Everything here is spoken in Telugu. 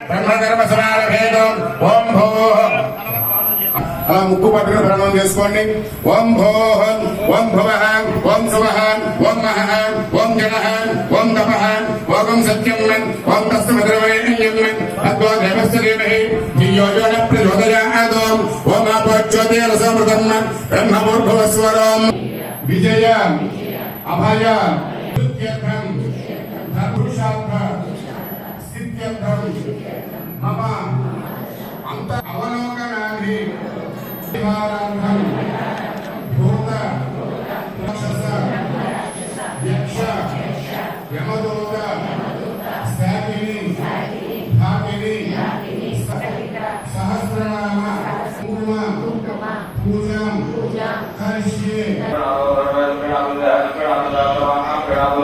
బ్రహ్మకర్మ సమారభేదం ఓం భూ. అలా ముక్కు పట్టుకుని ప్రణవం చేసుకోండి. ఓం భోహన్ ఓం భువహన్ ఓం శుభహాన్ ఓం మహన్ ఓం జనహన్ ఓం తపహన్ ఓం సత్యం మన్. ఓం తస్మద్రవైణ్యం తద్వో దేవస్య దేమహి ధియోజన ప్రచోదయాదోం ఓం ఆపోజ్యోతిరసమృతం బ్రహ్మమూర్భువస్వరం విజయ. అభయ. అవలోకనాన్ని నివారార్థం భూత రాక్షస యక్ష యమదూత శాకిని భాకిని సహస్రనామ కుంకుమ పూజ కరిష్యే ప్రణామ ప్రణామ ప్రణామ